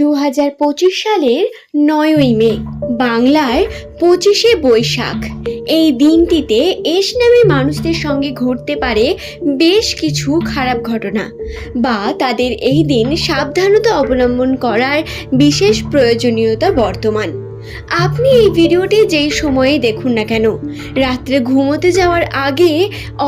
দু হাজার পঁচিশ সালের নয়ই মে, বাংলার পঁচিশে বৈশাখ। এই দিনটিতে এস নামে মানুষদের সঙ্গে ঘটতে পারে বেশ কিছু খারাপ ঘটনা বা তাদের এই দিন সাবধানতা অবলম্বন করার বিশেষ প্রয়োজনীয়তা বর্তমান। আপনি এই ভিডিওটি যেই সময়ে দেখুন না কেন, রাত্রে ঘুমোতে যাওয়ার আগে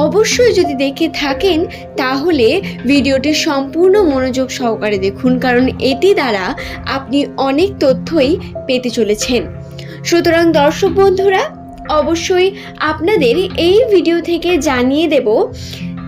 অবশ্যই যদি দেখে থাকেন, তাহলে ভিডিওটি সম্পূর্ণ মনোযোগ সহকারে দেখুন, কারণ এটি দ্বারা আপনি অনেক তথ্যই পেতে চলেছেন। সুতরাং দর্শক বন্ধুরা, অবশ্যই আপনাদের এই ভিডিও থেকে জানিয়ে দেব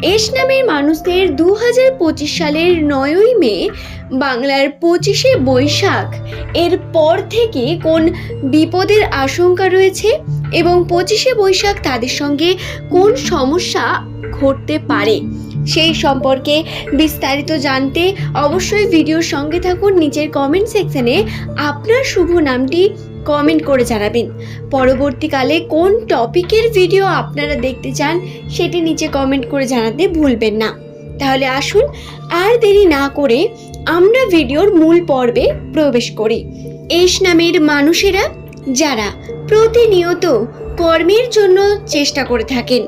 এস নামের মানুষদের দু হাজার পঁচিশ সালের নয়ই মে, বাংলার পঁচিশে বৈশাখ এর পর থেকে কোন বিপদের আশঙ্কা রয়েছে এবং পঁচিশে বৈশাখ তাদের সঙ্গে কোন সমস্যা ঘটতে পারে? সেই সম্পর্কে বিস্তারিত জানতে অবশ্যই ভিডিওর সঙ্গে থাকুন নিচের কমেন্ট সেকশনে আপনার শুভ নামটি কমেন্ট করে জানাবেন। পরবর্তীকালে কোন টপিকের ভিডিও আপনারা দেখতে চান, সেটি নিচে কমেন্ট করে জানাতে ভুলবেন না। তাহলে আসুন আর দেরি না করে আমরা ভিডিওর মূল পর্বে প্রবেশ করি। এস নামের মানুষেরা যারা প্রতিনিয়ত কর্মের জন্য চেষ্টা করে থাকেন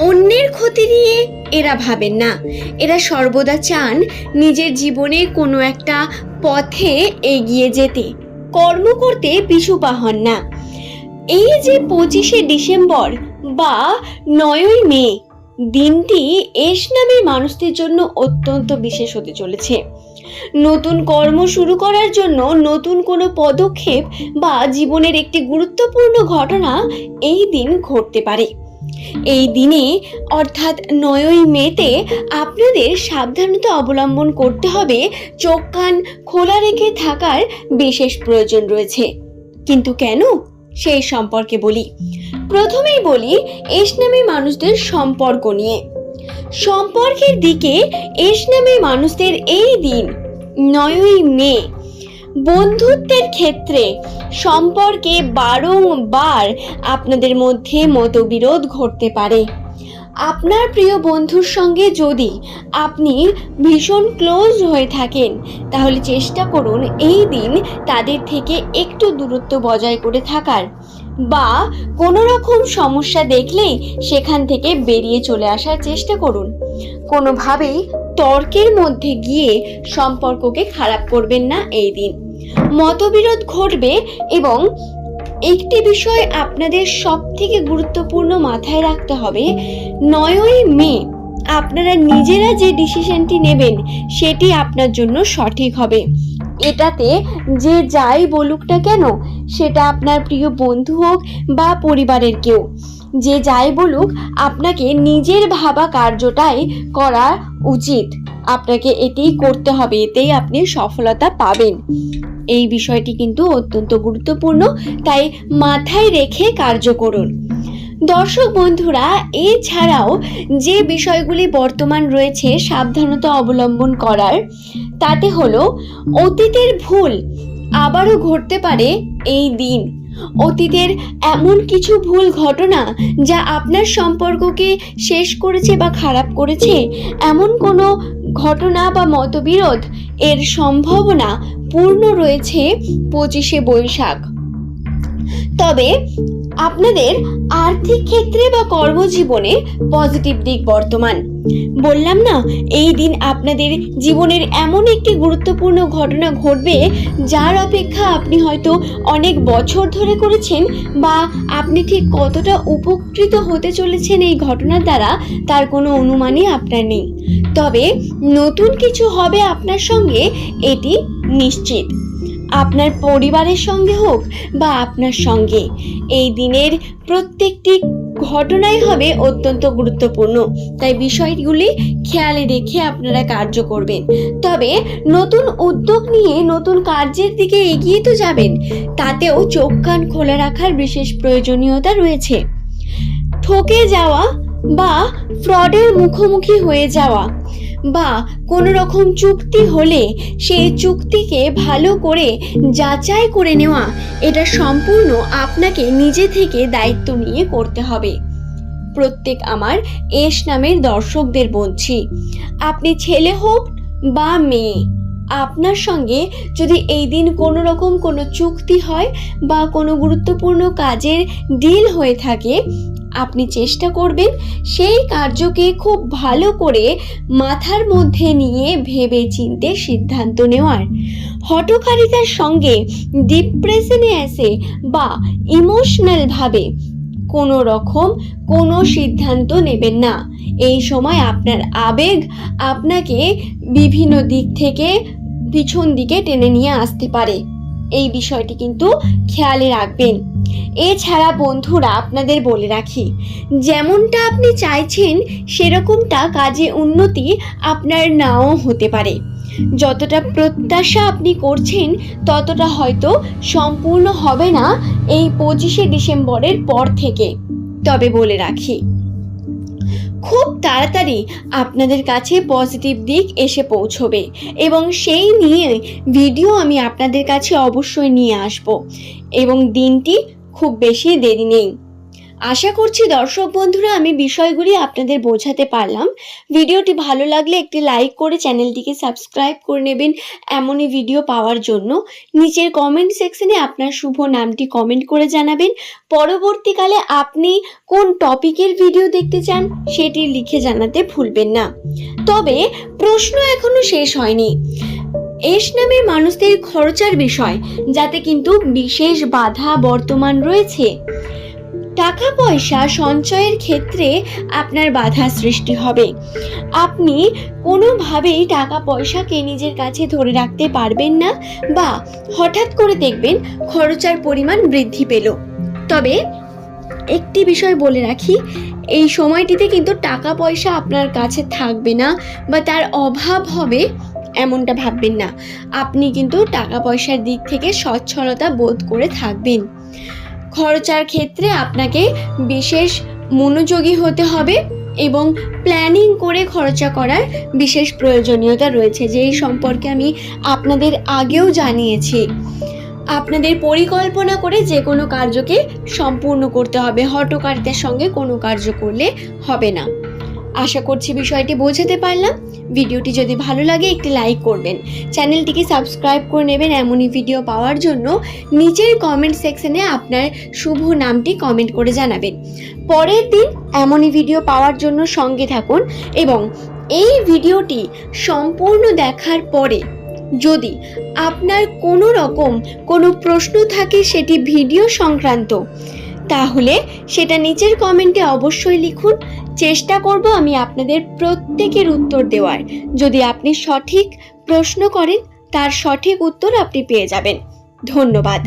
অন্যের ক্ষতি নিয়ে এরা ভাবেন না। এরা সর্বদা চান নিজের জীবনে কোনো একটা পথে এগিয়ে যেতে। কর্ম করতে পিছু হন না। এই যে পঁচিশে ডিসেম্বর বা নয়ই মে, দিনটি এস নামের মানুষদের জন্য অত্যন্ত বিশেষ হতে চলেছে। নতুন কর্ম শুরু করার জন্য নতুন কোনো পদক্ষেপ বা জীবনের একটি গুরুত্বপূর্ণ ঘটনা এই দিন ঘটতে পারে। এই দিনে, অর্থাৎ নয়ই মেতে, আপনাদের সাবধানতা অবলম্বন করতে হবে চোখ কান খোলা রেখে থাকার বিশেষ প্রয়োজন রয়েছে। কিন্তু কেন? সেই সম্পর্কে বলি। প্রথমেই বলি এস নামে মানুষদের সম্পর্ক নিয়ে। সম্পর্কের দিকে এস নামে মানুষদের এই দিন, নয়ই মে বন্ধুত্বের ক্ষেত্রে সম্পর্কে বারংবার আপনাদের মধ্যে মতবিরোধ ঘটতে পারে। আপনার প্রিয় বন্ধুর সঙ্গে যদি আপনি ভীষণ ক্লোজ হয়ে থাকেন, তাহলে চেষ্টা করুন এই দিন তাদের থেকে একটু দূরত্ব বজায় করে থাকার বা কোনো রকম সমস্যা দেখলেই সেখান থেকে বেরিয়ে চলে আসার চেষ্টা করুন। কোনোভাবেই তর্কের মধ্যে গিয়ে সম্পর্ককে খারাপ করবেন না এই দিন। মতবিরোধ ঘটবে এবং একটি বিষয় আপনাদের সব থেকে গুরুত্বপূর্ণ মাথায় রাখতে হবে, নয়ই মে, আপনারা নিজেরা যে ডিসিশনটি নেবেন সেটি আপনার জন্য সঠিক হবে। এটাতে যে যাই বলুক না কেন, সেটা আপনার প্রিয় বন্ধু হোক বা পরিবারের কেউ। যে যাই বলুক, আপনাকে নিজের ভাবা কার্যটাই করা উচিত। আপনাকে এটাই করতে হবে, এতেই আপনি সফলতা পাবেন। এই বিষয়টি কিন্তু অত্যন্ত গুরুত্বপূর্ণ, তাই মাথায় রেখে কার্য করুন। দর্শক বন্ধুরা, এছাড়াও যে বিষয়গুলি বর্তমান রয়েছে, সাবধানতা অবলম্বন করার, তাতে হলো অতীতের ভুল আবারও ঘটতে পারে এই দিন। অতীতের এমন কিছু ভুল ঘটনা যা আপনার সম্পর্ককে শেষ করেছে বা খারাপ করেছে, এমন কোনো ঘটনা বা মতবিরোধ এর সম্ভাবনা পূর্ণ রয়েছে পঁচিশে বৈশাখ। তবে আপনাদের আর্থিক ক্ষেত্রে বা কর্মজীবনে পজিটিভ দিক বর্তমান। বললাম না, এই দিন আপনাদের জীবনের এমন একটি গুরুত্বপূর্ণ ঘটনা ঘটবে যার অপেক্ষা আপনি হয়তো অনেক বছর ধরে করেছেন বা আপনি ঠিক কতটা উপকৃত হতে চলেছেন এই ঘটনার দ্বারা তার কোনো অনুমানই আপনার নেই। তবে নতুন কিছু হবে আপনার সঙ্গে, এটি নিশ্চিত। আপনার পরিবারের সঙ্গে হোক বা আপনার সঙ্গে, এই দিনের প্রত্যেকটি ঘটনাই হবে অত্যন্ত গুরুত্বপূর্ণ। তাই বিষয়গুলি খেয়ালে রেখে আপনারা কার্য করবেন। তবে নতুন উদ্যোগ নিয়ে নতুন কার্যের দিকে এগিয়ে তো যাবেন, তাতেও চোখ কান খোলা রাখার বিশেষ প্রয়োজনীয়তা রয়েছে। ঠকে যাওয়া বা ফ্রডের মুখোমুখি হয়ে যাওয়া বা কোনো রকম চুক্তি হলে সেই চুক্তিকে ভালো করে যাচাই করে নেওয়া, এটা সম্পূর্ণ আপনাকে নিজে থেকে দায়িত্ব নিয়ে করতে হবে। প্রত্যেক আমার এস নামের দর্শকদের বলছি, আপনি ছেলে হোক বা মেয়ে, আপনার সঙ্গে যদি এই দিন কোনো রকম কোনো চুক্তি হয় বা কোনো গুরুত্বপূর্ণ কাজের ডিল হয়ে থাকে আপনি চেষ্টা করবেন সেই কার্যকে খুব ভালো করে মাথার মধ্যে নিয়ে ভেবে চিনতে সিদ্ধান্ত নেওয়ার। হটকারিতার সঙ্গে ডিপ্রেশনে এসে বা ইমোশনালভাবে কোনো রকম কোনো সিদ্ধান্ত নেবেন না। এই সময় আপনার আবেগ আপনাকে বিভিন্ন দিক থেকে পিছন দিকে টেনে নিয়ে আসতে পারে। এই বিষয়টি কিন্তু খেয়ালে রাখবেন। এছাড়া বন্ধুরা আপনাদের বলে রাখি, যেমনটা আপনি চাইছেন, সেরকমটা কাজে উন্নতি আপনার নাও হতে পারে। যতটা প্রত্যাশা আপনি করছেন, ততটা হয়তো সম্পূর্ণ হবে না এই পঁচিশে ডিসেম্বরের পর থেকে। তবে বলে রাখি খুব তাড়াতাড়ি আপনাদের কাছে পজিটিভ দিক এসে পৌঁছবে এবং সেই নিয়ে ভিডিও আমি আপনাদের কাছে অবশ্যই নিয়ে আসব এবং দিনটি খুব বেশি দেরি নেই। আশা করছি দর্শক বন্ধুরা, আমি বিষয়গুলি আপনাদের বোঝাতে পারলাম। ভিডিওটি ভালো লাগলে একটি লাইক করে চ্যানেলটিকে সাবস্ক্রাইব করে নেবেন এমনই ভিডিও পাওয়ার জন্য। নিচের কমেন্ট সেকশনে আপনার শুভ নামটি কমেন্ট করে জানাবেন। পরবর্তীকালে আপনি কোন টপিকের ভিডিও দেখতে চান, সেটি লিখে জানাতে ভুলবেন না। তবে প্রশ্ন এখনও শেষ হয়নি। এস নামের মানুষদের খরচার বিষয়, যাতে কিন্তু বিশেষ বাধা বর্তমান রয়েছে। টাকা পয়সা সঞ্চয়ের ক্ষেত্রে আপনার বাধা সৃষ্টি হবে। আপনি কোনোভাবেই টাকা পয়সাকে নিজের কাছে ধরে রাখতে পারবেন না বা হঠাৎ করে দেখবেন খরচার পরিমাণ বৃদ্ধি পেল। তবে একটি বিষয় বলে রাখি, এই সময়টিতে কিন্তু টাকা পয়সা আপনার কাছে থাকবে না বা তার অভাব হবে এমনটা ভাববেন না। আপনি কিন্তু টাকা পয়সার দিক থেকে সচ্ছলতা বোধ করে থাকবেন। খরচার ক্ষেত্রে আপনাকে বিশেষ মনোযোগী হতে হবে এবং প্ল্যানিং করে খরচা করার বিশেষ প্রয়োজনীয়তা রয়েছে, যেই সম্পর্কে আমি আপনাদের আগেও জানিয়েছি। আপনাদের পরিকল্পনা করে যে কোনো কার্যকে সম্পূর্ণ করতে হবে হটকারিতার সঙ্গে কোনো কার্য করলে হবে না। আশা করছি বিষয়টি বোঝাতে পারলাম। ভিডিওটি যদি ভালো লাগে, একটি লাইক করবেন। চ্যানেলটিকে সাবস্ক্রাইব করে নেবেন এমনই ভিডিও পাওয়ার জন্য। নিচের কমেন্ট সেকশনে আপনার শুভ নামটি কমেন্ট করে জানাবেন। পরের দিন এমনই ভিডিও পাওয়ার জন্য সঙ্গে থাকুন এবং এই ভিডিওটি সম্পূর্ণ দেখার পরে যদি আপনার কোনো রকম কোনো প্রশ্ন থাকে সেটি ভিডিও সংক্রান্ত, তাহলে সেটা নিচের কমেন্টে অবশ্যই লিখুন চেষ্টা করব আমি আপনাদের প্রত্যেকের উত্তর দেওয়ার। যদি আপনি সঠিক প্রশ্ন করেন, তার সঠিক উত্তর আপনি পেয়ে যাবেন। ধন্যবাদ।